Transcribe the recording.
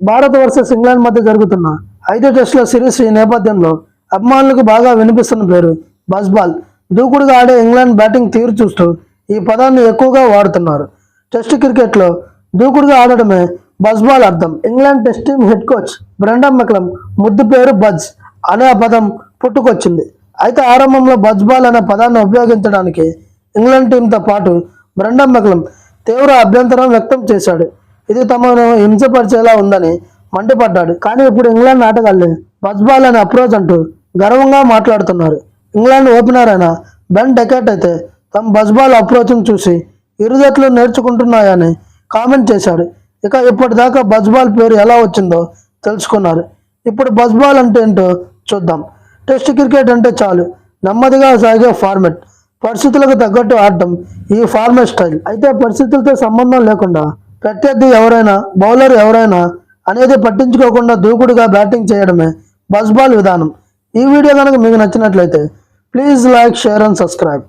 Bharat versus England మధ్య జరుగుతున్న ఐదో టెస్టుల సిరీస్ ఈ నేపథ్యంలో అభిమానులకు బాగా వినిపిస్తున్న పేరు బస్బాల్. దూకుడుగా ఆడే ఇంగ్లాండ్ బ్యాటింగ్ తీరు చూస్తూ ఈ పదాన్ని ఎక్కువగా వాడుతున్నారు. టెస్ట్ క్రికెట్లో దూకుడుగా ఆడడమే బస్బాల్ అర్థం. England test team head coach Brendon McCullum ముద్దు పేరు బజ్ అనే ఆ పదం పుట్టుకొచ్చింది. అయితే ఆరంభంలో బజ్బాల్ అనే పదాన్ని ఉపయోగించడానికి ఇంగ్లాండ్ టీంతో పాటు బ్రెండమ్ మెక్లం తీవ్ర అభ్యంతరం వ్యక్తం చేశాడు. ఇది తమను హింసపరిచేలా ఉందని మండిపడ్డాడు. కానీ ఇప్పుడు ఇంగ్లాండ్ ఆటగాళ్ళు బజ్బాల్ అనే అప్రోచ్ అంటూ గర్వంగా మాట్లాడుతున్నారు. ఇంగ్లాండ్ ఓపెనర్ అయిన బెన్ డెకెట్ అయితే తమ బజ్బాల్ అప్రోచ్ను చూసి ఇరు జట్లు నేర్చుకుంటున్నాయని కామెంట్ చేశాడు. ఇక ఇప్పటిదాకా బజ్బాల్ పేరు ఎలా వచ్చిందో తెలుసుకున్నారు. ఇప్పుడు బజ్బాల్ అంటే ఏంటో చూద్దాం. టెస్ట్ క్రికెట్ అంటే చాలు. నెమ్మదిగా సాగే ఫార్మెట్. పరిస్థితులకు తగ్గట్టు ఆడటం ఈ ఫార్మెట్ స్టైల్. అయితే పరిస్థితులతో సంబంధం లేకుండా ప్రత్యర్థి ఎవరైనా బౌలర్ ఎవరైనా అనేది పట్టించుకోకుండా దూకుడుగా బ్యాటింగ్ చేయడమే బజ్బాల్ విధానం. ఈ వీడియో కనుక మీకు నచ్చినట్లయితే please like share and subscribe.